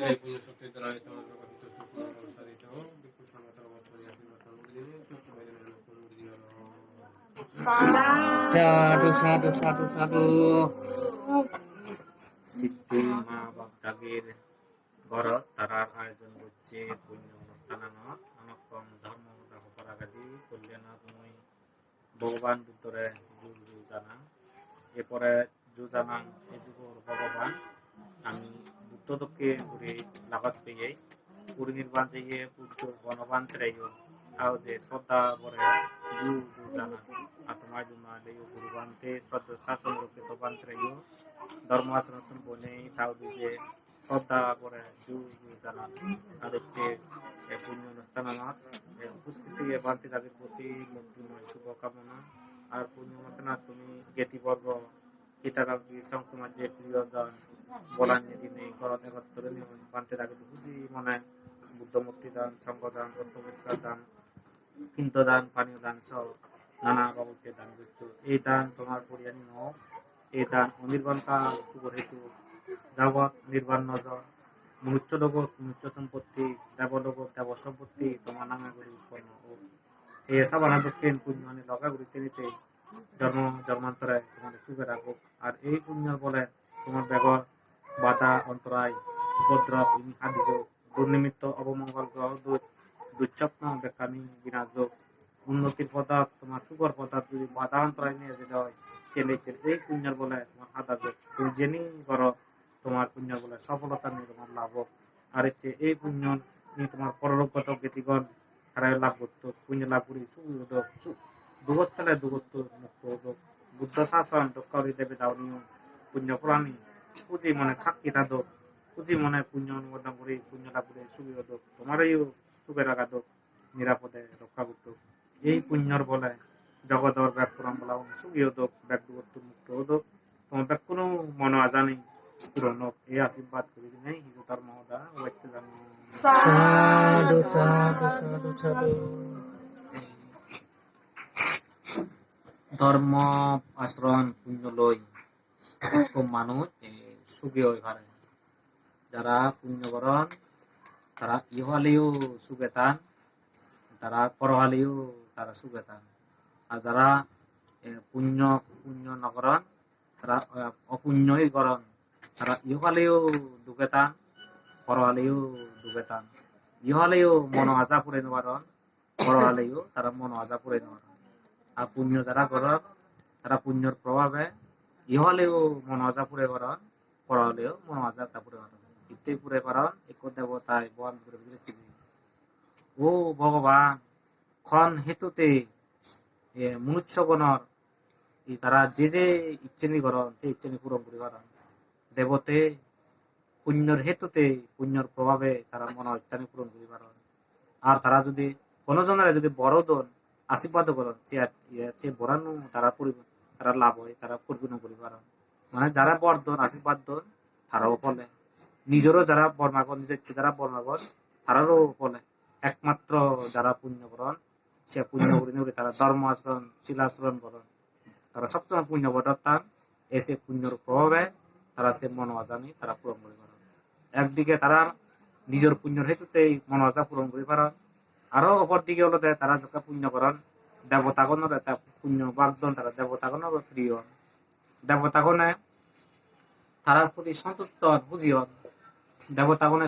এই পুণ্য শক্তির দ্বারা তোমার প্রকাশিত সুকুমার প্রসারিত বিপুল সংগতর বর্তমানে আশীর্বাদ মুদিনী সুস্থ মেদিনী নতুন মুদিনী সাধু সাধু সাধু সাধু সিদ্ধি মা বাগদাগের ঘরত তারার আয়োজন করছে পুণ্য অনুষ্ঠানানত অনক্ষম ধর্ম দাহ পরাগাদি কল্যাণত মই ভগবান বুদ্ধরে যুগ যুগ জানা এরপরে যু জানান এই যুগর ভগবান আমি বুদ্ধদকে ঘুরে লাগাত পেয়ে পরিনির্বাণ চেয়ে পূজ্য বনবান ত্রেয় আও যে শ্রদ্ধা বরে যু যু জানা আত্মায় জুমালেয় গুরুবান্তে শ্রদ্ধা শাসন রূপে তবান ত্রেয় ধর্মাসন সম্পূর্ণে তাও যে শ্রদ্ধা যু যু জানা আর হচ্ছে পুণ্য অনুষ্ঠান আমার। উপস্থিতি বান্তি তাদের প্রতি মুক্তিময় শুভকামনা। আর পুণ্য অনুষ্ঠান তুমি জ্ঞাতিবর্গ হিতাকাঙ্ক্ষী সংসমাজ যে প্রিয়জন বলান দিনে ঘরত একত্রে নিয়ম বান্তি তাকে বুঝি মনে বুদ্ধ মুক্তি দান সংঘদান বস্ত্র পরিষ্কার দান, কিন্তু দান, পানীয় দান সহ নানা বাবুকে দান করতো এই দান তোমার পরিয়ানি নয় এই দান অনির্বাণকা শুভ হেতু, যাবৎ নির্বাণ নজর মনুষ্য জগৎ মনুষ্য সম্পত্তি দেবলোক দেব সম্পত্তি তোমার নামে করি উৎপন্ন এই সাবানা দক্ষিণ পুণ্য লগা করিতে নিতে জন্ম জন্মান্তরে তোমার সুখে রাখুক। আর এই পুণ্যর বলে তোমার বেগর বাধা, অন্তরায়, উপদ্রব আদি যোগ দুর্নিমিত্ত, অবমঙ্গল গ্রহ দূত দুঃস্বপ্ন বেকানি বিনাযোগ উন্নতির পদার্থ তোমার সুখর পদার্থ যদি বাধা, অন্তরায় নিয়ে যেতে হয়, চেলে চেলে এই পুণ্যর বলে তোমার হাদা যোগ সূর্যেনি করো তোমার পুণ্য বলে সফলতা নিয়ে তোমার লাভ হোক। আর হচ্ছে এই পুণ্য নিয়ে তোমার পরলোকগত জ্ঞাতিগণ তারা লাভ করতো। পুণ্য লাভ করি সুযোগ দুগত্তলে দুগত্ত মুক্ত হোক বুদ্ধ শাসন দক্ষরি দেবে দাওনীয় পুণ্য প্রাণী। পুঁজি মনে সাক্ষী দাদক পুঁজি মনে পুণ্য অনুমোদন করি, পুণ্য লাভ করে দোক তোমারই সুখে রাখা দোক নিরাপদে রক্ষা করত এই পুণ্যর বলে জগদর ব্যাগ বলা সুখী দোক ব্যাগ মুক্ত হোক তোমার ব্যাগ কোনো মন আজানি হোক এই আশীর্বাদ করি নেই, হিন্দু ধর্ম দা ওয়াইতে জানি। সাধু সাধু সাধু সাধু। ধর্ম আশ্রম পুণ্য লই খুব মানুষ সুখী হয়ে পারে যারা পুণ্য করন তারা ইহালেও সুখে তান তারা পরহালেও তারা সুখে তান আর যারা পুণ্য পুণ্য নকরন তারা অপুণ্যই করন, তারা ইহালেও দুঃখে তান পরহালেও দুঃখে তান ইহালেও মন আজা পুরে নেওয়ারন পরহালেও তারা মন আজা পুরে নেওয়ারন আর পুণ্য যারা করন তারা পুণ্যর প্রভাবে ইহলেও মন আজা পুরে করন পরহলেও মন আজা তা পুরে করন ইতে পুরে করন এক দেবতায় বন ও ভগবান খন হেতুতে মনুষ্যগণর তারা যে যে ইচ্ছেনি করন যে ইচ্ছেনি পূরণ করে করন দেবতে পুণ্যর হেতুতে পুণ্যর প্রভাবে তারা মন ইচ্ছানি পূরণ করে পারন আর তারা যদি, কোনো জনের যদি বড় দন আশীর্বাদ সে সে বরানো তারা তারা লাভ হয়, তারা পরিপূর্ণ করি পারেন মানে যারা বর্ধন আশীর্বাদ দন তারাও বলে নিজেরও যারা বর্মাগর নিজের যারা বর্মাগর তারারও বলে একমাত্র যারা পুণ্য করেন সে পুণ্য করে নিয়ে তারা ধর্ম আচরণ শিলাচরণ করেন। তারা সবসময় পুণ্য বদত্তান এসে পুণ্যর প্রভাবে তারা সে মন আজানি তারা পূরণ করে পারেন একদিকে তারা নিজের পুণ্যর হেতুতেই মন আজা পূরণ করে পারেন আরও অপর দিকে হলো তারা যখন পুণ্য করেন দেবতাগণের একটা পুণ্য বাগদন তারা দেবতাগণের প্রিয়। দেবতাগণে তারার প্রতি সন্তুষ্ট বুঝিও দেবতাগণে